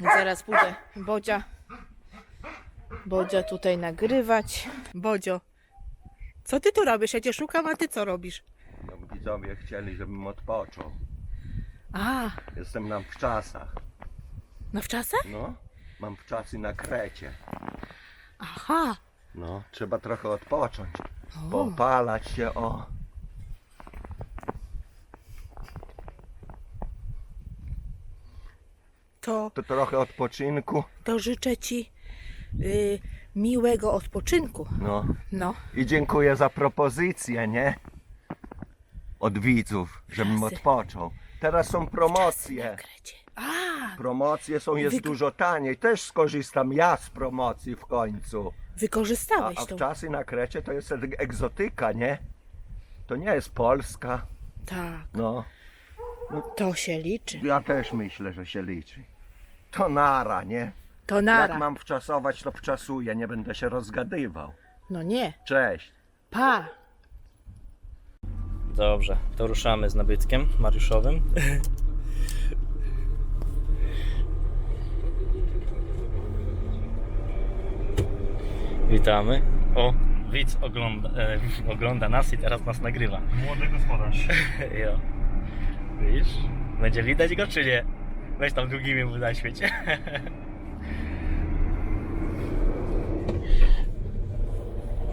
Zaraz pójdę Bodzia. Bodzia tutaj nagrywać. Bodzio, co ty tu robisz? Ja cię szukam, a ty co robisz? No, widzowie chcieli, żebym odpoczął. A, Jestem na wczasach. na wczasach? No, mam wczasy na Krecie. Aha. No, trzeba trochę odpocząć. O, Popalać się, o. to, To trochę odpoczynku. to życzę ci y, miłego odpoczynku. No. No, I dziękuję za propozycję, nie? Od widzów, żebym Wczasy. odpoczął. Teraz są promocje. A, Promocje są, jest Wyg- dużo taniej. Też skorzystam ja z promocji w końcu. A, wykorzystałeś a to. wczasy na Krecie to jest eg- egzotyka, nie? To nie jest Polska. Tak, No, to się liczy. ja też myślę, że się liczy. To nara, nie? To nara. Jak mam wczasować, to wczasuję, nie będę się rozgadywał. No nie, Cześć. pa. Dobrze, to ruszamy z nabytkiem Mariuszowym. Witamy. O, widz ogląda, e, ogląda nas i teraz nas nagrywa. Młody gospodarz. Jo. Widzisz? Będzie widać go czy nie? Weź tam długimi mu na świecie.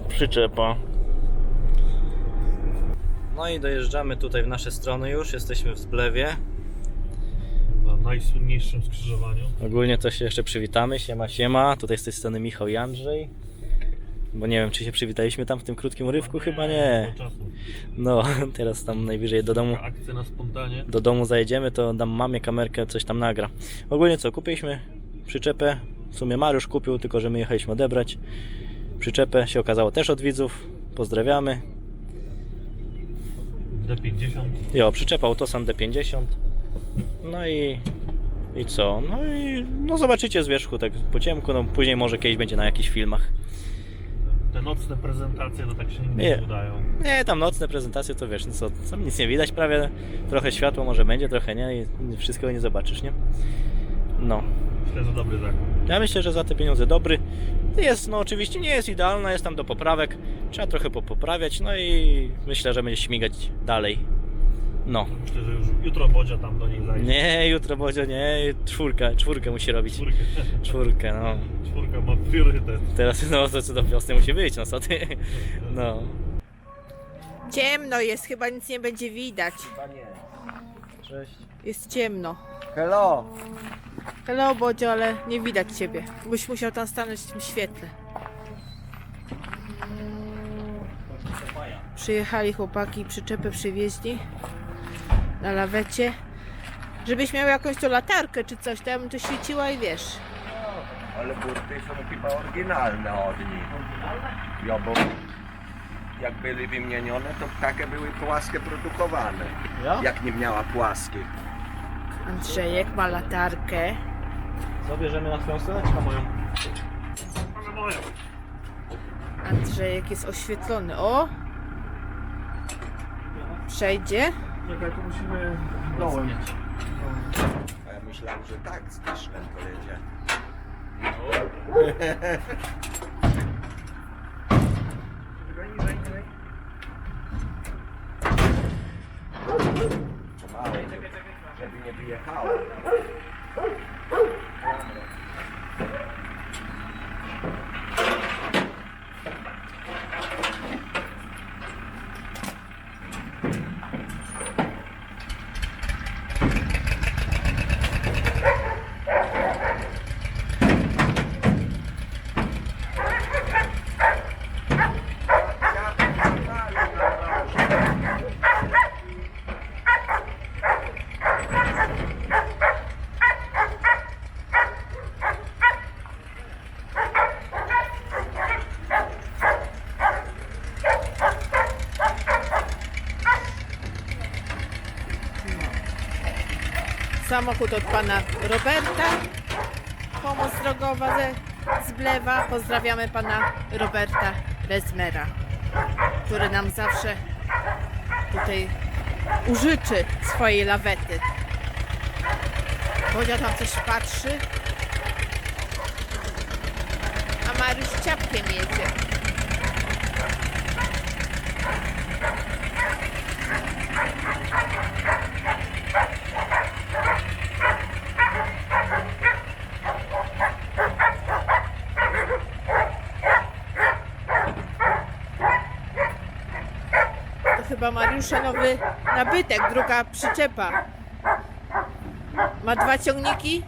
Przyczepa. No i dojeżdżamy tutaj w nasze strony już, jesteśmy w Zblewie. Na najsłynniejszym skrzyżowaniu. Ogólnie to się jeszcze przywitamy, siema siema, tutaj z tej strony Michał i Andrzej. Bo nie wiem, czy się przywitaliśmy tam w tym krótkim urywku, chyba nie. No, teraz tam najwyżej do domu akcja na spontanie. do domu zajedziemy, to dam mamie kamerkę, coś tam nagra. Ogólnie co, kupiliśmy przyczepę, w sumie Mariusz kupił, tylko że my jechaliśmy odebrać. Przyczepę się okazało też od widzów, pozdrawiamy. D50. Jo, przyczepa Autosan D50. No i... I co? No i no zobaczycie z wierzchu tak po ciemku, no później może kiedyś będzie na jakichś filmach. Te nocne prezentacje to tak się nigdy Nie. nie udają. Nie, tam nocne prezentacje to wiesz, no co, tam nic nie widać prawie, trochę światła może będzie, trochę nie i wszystkiego nie zobaczysz, nie? No. Myślę, że dobry zakup. Ja myślę, że za te pieniądze dobry. Jest, no oczywiście nie jest idealna, jest tam do poprawek. Trzeba trochę popoprawiać, no i myślę, że będzie śmigać dalej. No. Myślę, że już jutro Bodzia tam do niej zajdzie. Nie, jutro Bodzio, nie, czwórkę, czwórkę musi robić. Czwórkę. Czwórkę, no. Czwórka ma priorytet. Teraz no to co do wiosny musi być, no co ty. No. Ciemno jest, chyba nic nie będzie widać. Cześć. Jest ciemno. Hello. Hello Bodzio, ale nie widać ciebie. Byś musiał tam stanąć w tym świetle. Przyjechali chłopaki, przyczepę przywieźli na lawecie. Żebyś miał jakąś tu latarkę czy coś, to ja bym to świeciła i wiesz. Ale burty są chyba oryginalne od nich. Ja, bo jak były wymienione, to takie były płaskie produkowane. Ja? Jak nie miała płaskich. Andrzejek ma latarkę. Co bierzemy na swoją stronę, czy na moją? Ale moją. Andrzejek jest oświetlony. O! Przejdzie. Czekaj, to musimy Dołem. A ja myślałem, że tak z Kiszlem pojedzie. Pomału, żeby nie wyjechała. Samochód od pana Roberta. Pomoc drogowa ze Zblewa. Pozdrawiamy pana Roberta Rezmera, który nam zawsze tutaj użyczy swojej lawety. Bodzia tam coś patrzy. A Mariusz ciapkiem jedzie. To chyba Mariusza nowy nabytek, druga przyczepa. Ma dwa ciągniki?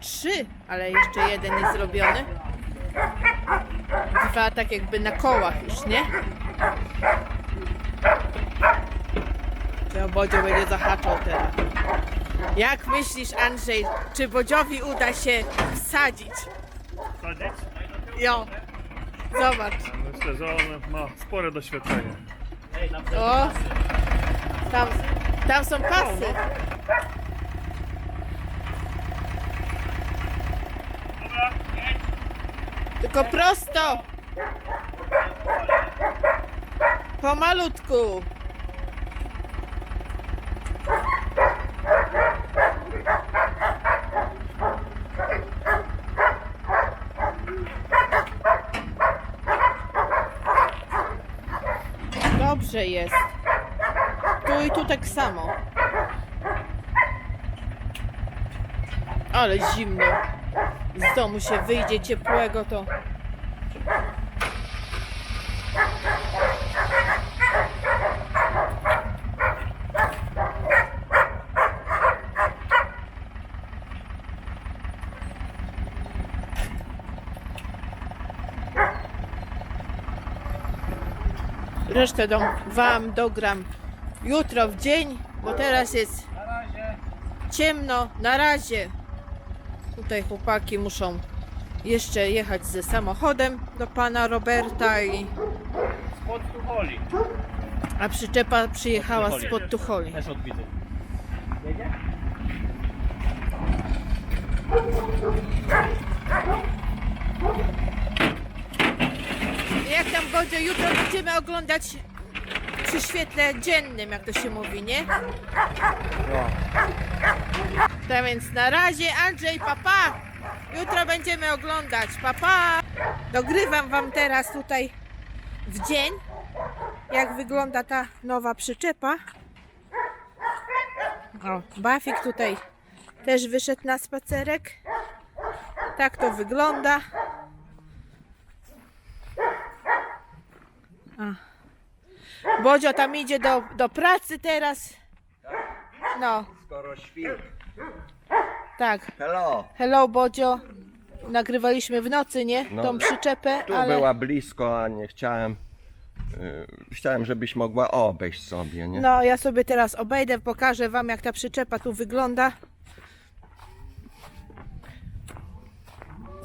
Trzy, ale jeszcze jeden jest zrobiony. Dwa tak jakby na kołach już, nie? To Bodzio będzie zahaczał teraz. Jak myślisz, Andrzej, czy Bodziowi uda się wsadzić? Sadzić? Jo, zobacz. Myślę, że on ma spore doświadczenie. O, tam, tam są pasy. Tylko prosto. Pomalutku. Dobrze jest. Tu i tu tak samo. Ale zimno. Z domu się wyjdzie ciepłego to. Resztę dom, wam dogram jutro w dzień, bo teraz jest ciemno. Na razie. Tutaj chłopaki muszą jeszcze jechać ze samochodem do pana Roberta i Spod Tucholi. a przyczepa przyjechała spod Tucholi. Też od widzów. Jak tam Bodzio, jutro będziemy oglądać przy świetle dziennym, jak to się mówi, nie? Tak więc na razie Andrzej, papa! Jutro będziemy oglądać, papa! Dogrywam wam teraz tutaj w dzień, jak wygląda ta nowa przyczepa. O, Bafik tutaj też wyszedł na spacerek. Tak to wygląda. Bodzio tam idzie do, do pracy teraz. No, Skoro świt. tak. Hello. Hello Bodzio. Nagrywaliśmy w nocy, nie? No. Tą przyczepę, Tu ale była blisko, a nie chciałem. y, chciałem, żebyś mogła obejść sobie, nie? no ja sobie teraz obejdę, pokażę wam jak ta przyczepa tu wygląda.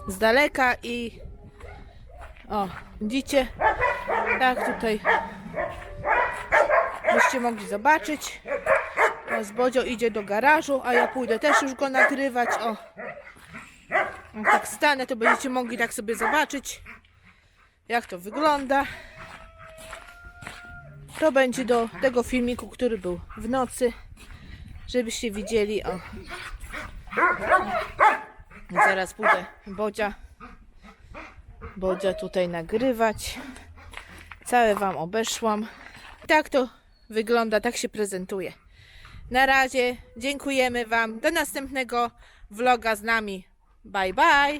Z daleka i o, widzicie? Tak tutaj byście mogli zobaczyć. Teraz Bodzio idzie do garażu, a ja pójdę też już go nagrywać. O. Jak tak stanę, to będziecie mogli tak sobie zobaczyć, jak to wygląda. To będzie do tego filmiku, który był w nocy, żebyście widzieli. O. Zaraz pójdę Bodzia, Bodzia tutaj nagrywać. Całe Wam obeszłam. Tak to wygląda, tak się prezentuje. Na razie, dziękujemy Wam. Do następnego vloga z nami. Bye bye.